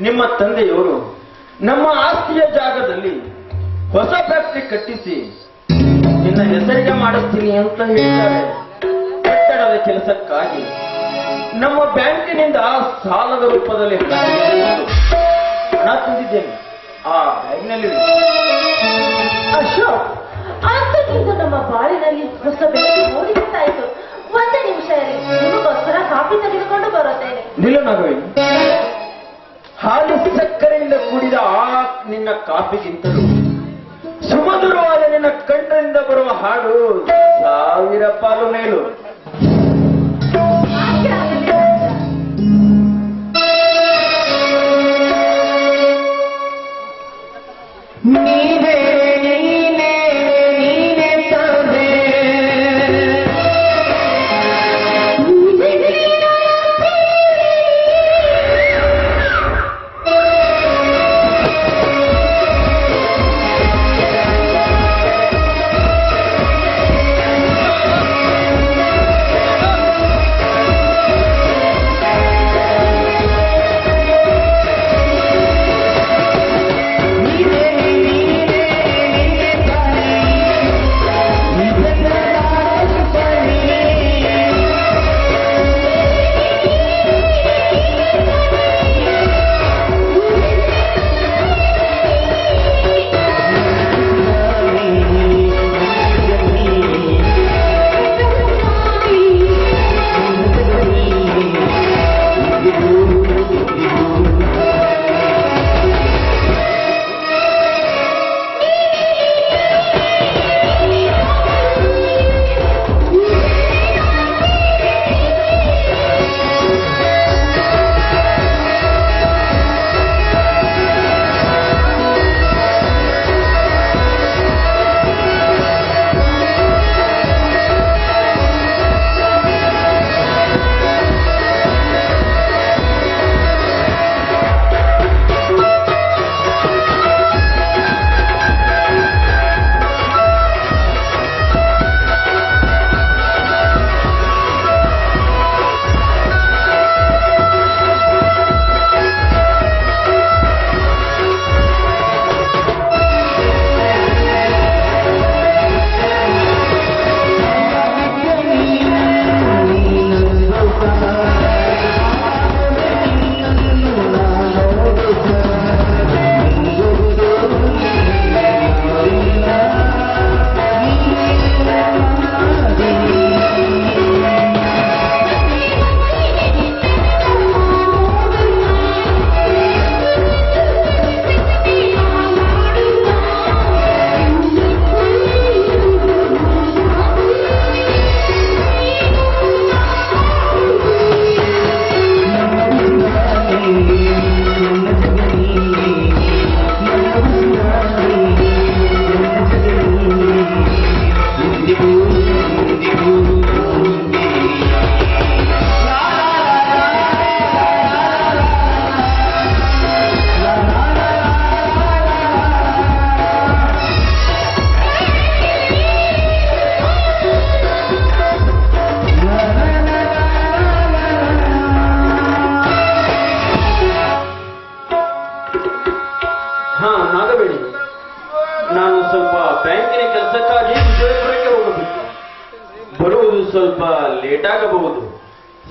ನಿಮ್ಮ ತಂದೆಯವರು ನಮ್ಮ ಆಸ್ತಿಯ ಜಾಗದಲ್ಲಿ ಹೊಸ ಫ್ಯಾಕ್ಟರಿ ಕಟ್ಟಿಸಿ ನಿನ್ನ ಹೆಸರಿಗೆ ಮಾಡುತ್ತೀನಿ ಅಂತ ಹೇಳಿದ್ದಾರೆ. ಕಟ್ಟಡದ ಕೆಲಸಕ್ಕಾಗಿ ನಮ್ಮ ಬ್ಯಾಂಕಿನಿಂದ ಸಾಲದ ರೂಪದಲ್ಲಿ ಹಣ ತಿಂದಿದ್ದೇನೆ ಆ ಬ್ಯಾಂಕ್ನಲ್ಲಿ ಅಶೋಕ್ ಅಂತಕ್ಕಿಂತ ನಮ್ಮ ಬಾಳಿನಲ್ಲಿ ಹೊಸ ಬೆಳಕು ಮೂಡಿಬಿಟ್ಟಾಯಿತು ಒಂದೇ ನಿಮಿಷ ನಿಮಗೋಸ್ಕರ ಕಾಫಿ ತೆಗೆದುಕೊಂಡು ಬರುತ್ತೇನೆ. ನಿಲ್ಲ ಹಾಲು ಸಕ್ಕರೆಯಿಂದ ಕೂಡಿದ ಆ ನಿನ್ನ ಕಾಫಿಗಿಂತಲೂ ಸುಮಧುರವಾದ ನಿನ್ನ ಕಣ್ಣಿನಿಂದ ಬರುವ ಹಾಡು ಸಾವಿರ ಪಾಲು ಮೇಲು.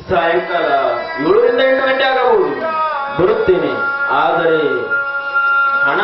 ಸಾಯಂಕಾಲ ಏಳರಿಂದ ಎಂಟು ಗಂಟೆ ಆಗಬಹುದು. ಬರುತ್ತೇನೆ. ಆದರೆ ಹಣ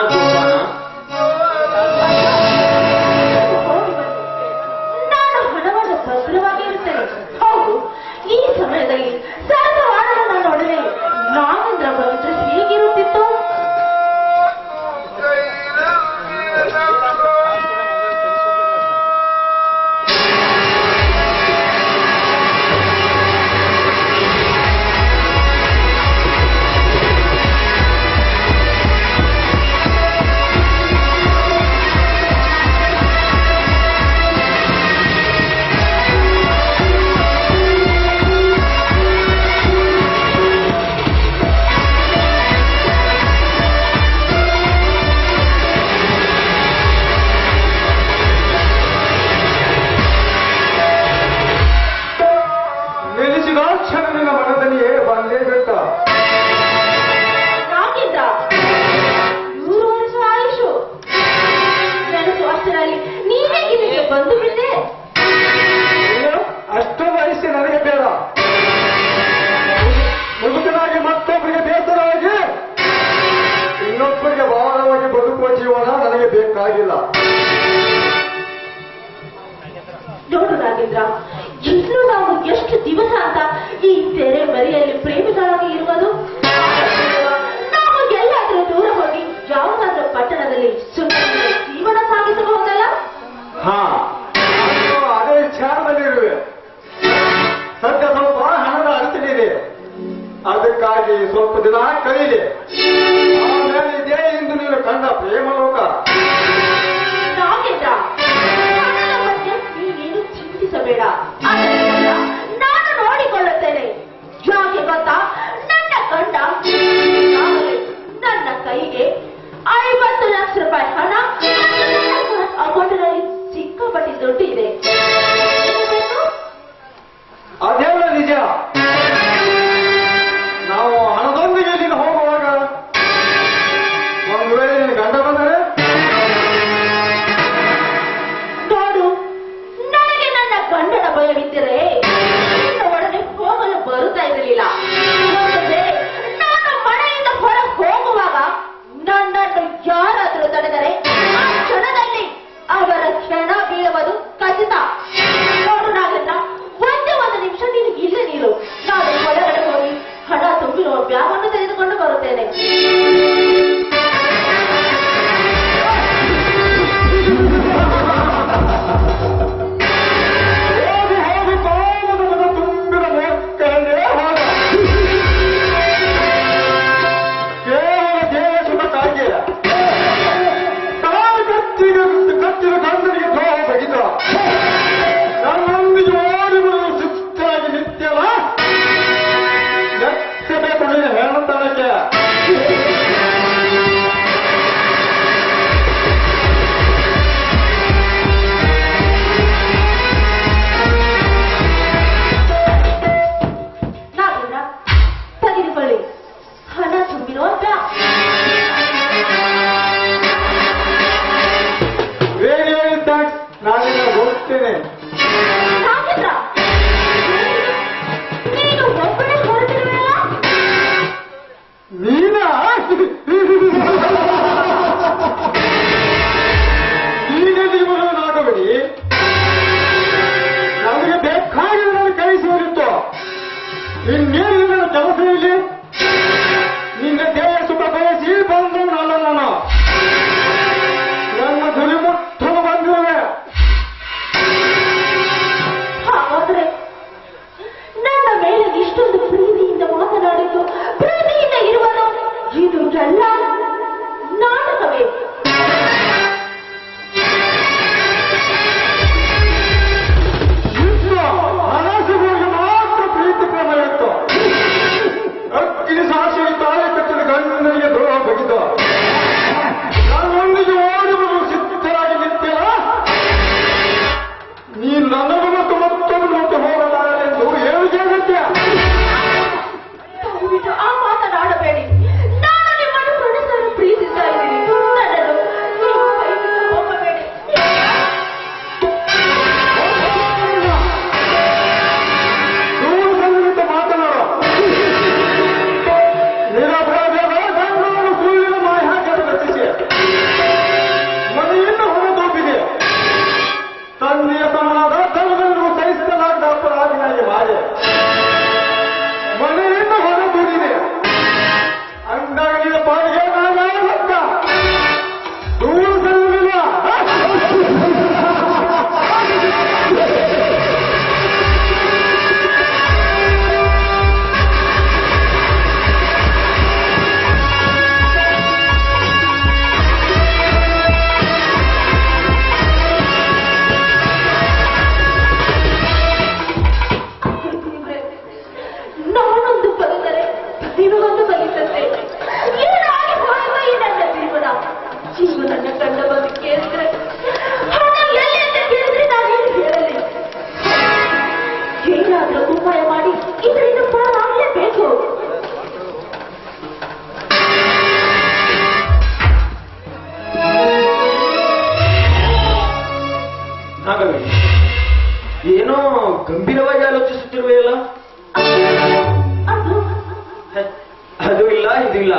ಇಲ್ಲ.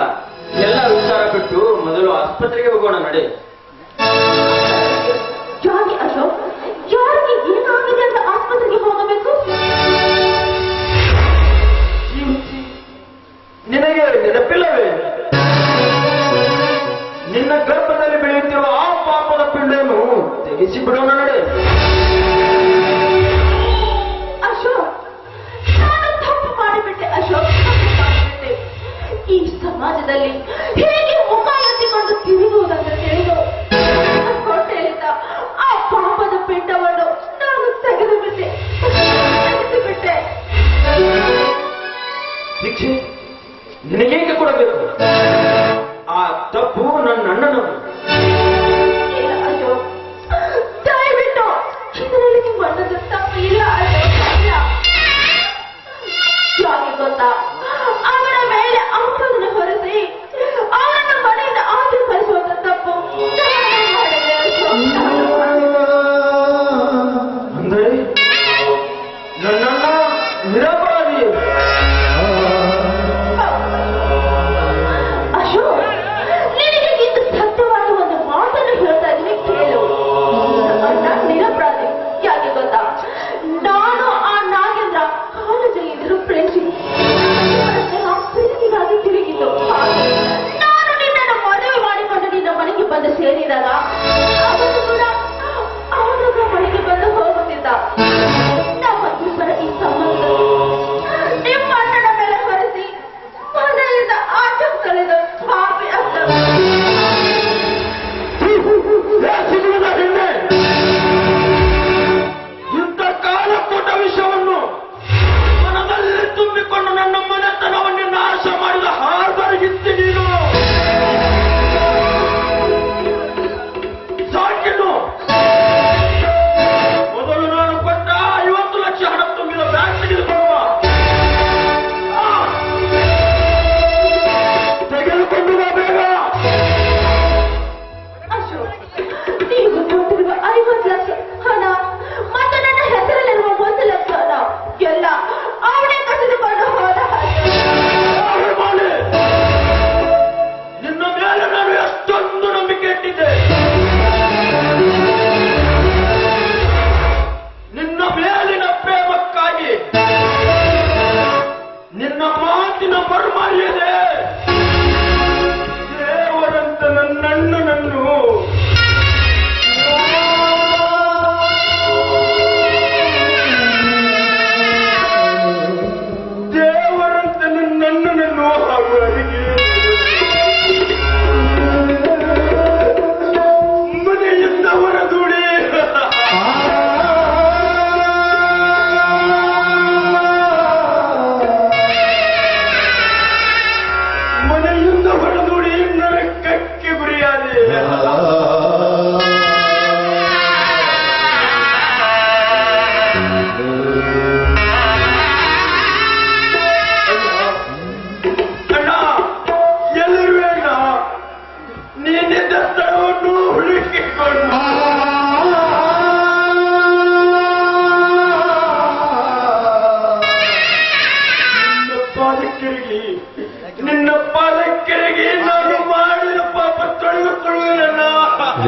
ಎಲ್ಲ ಉದ್ದಾರ ಬಿಟ್ಟು ಮೊದಲು ಆಸ್ಪತ್ರೆಗೆ ಹೋಗೋಣ ನಡೆ. ಅಶೋಕ್ ಅಂತ ಆಸ್ಪತ್ರೆಗೆ ನಿನಗೆ ನೆನಪಿಲ್ಲವೇ? ನಿನ್ನ ಗರ್ಭದಲ್ಲಿ ಬೆಳೆಯುತ್ತಿರುವ ಆ ಪಾಪದ ಪಿಂಡನ್ನು ತೆಗೆಸಿ ಬಿಡೋಣ ನಡೆ. ಮಧ್ಯದಲ್ಲಿ ಹೇ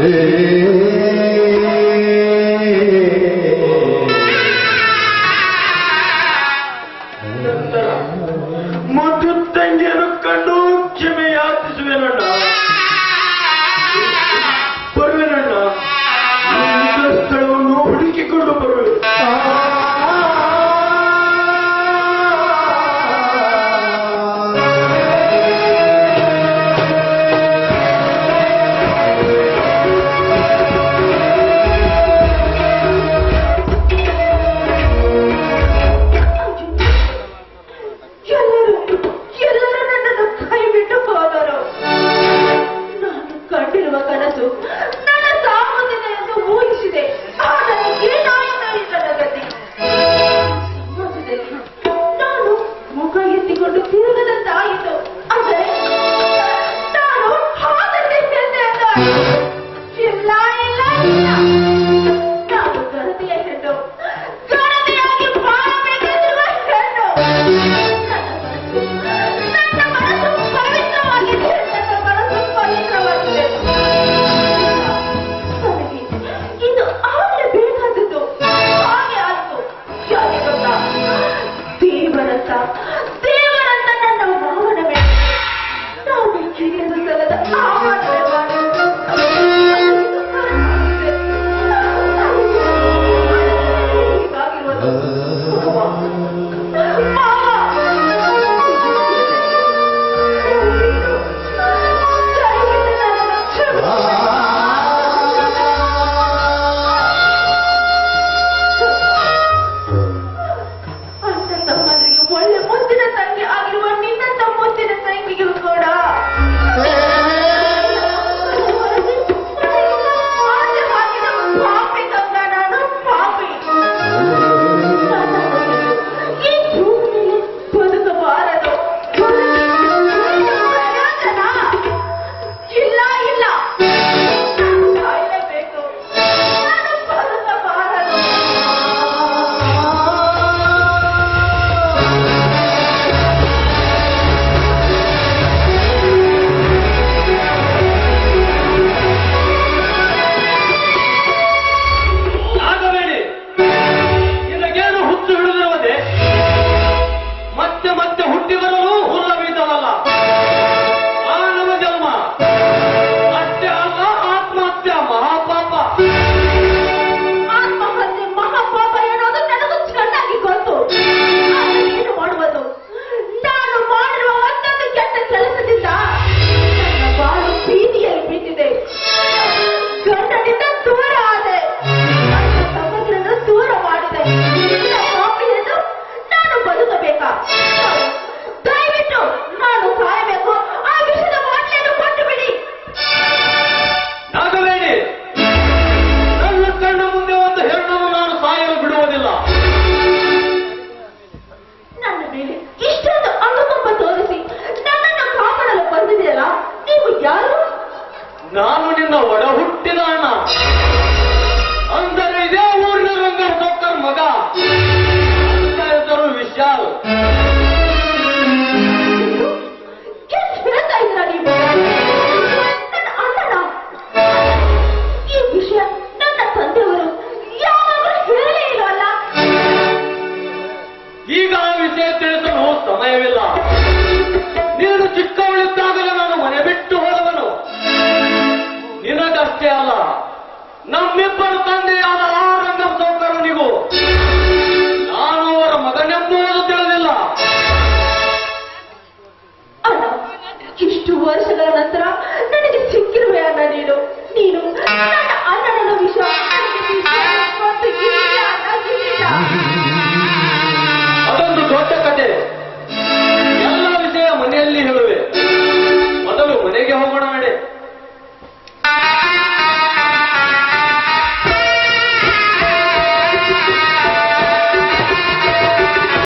Hey. ಆರಂಗ ತಂದೆಯಾದ ಆ ರಂಗ ಸೌಕರ್ಯನಿಗೂ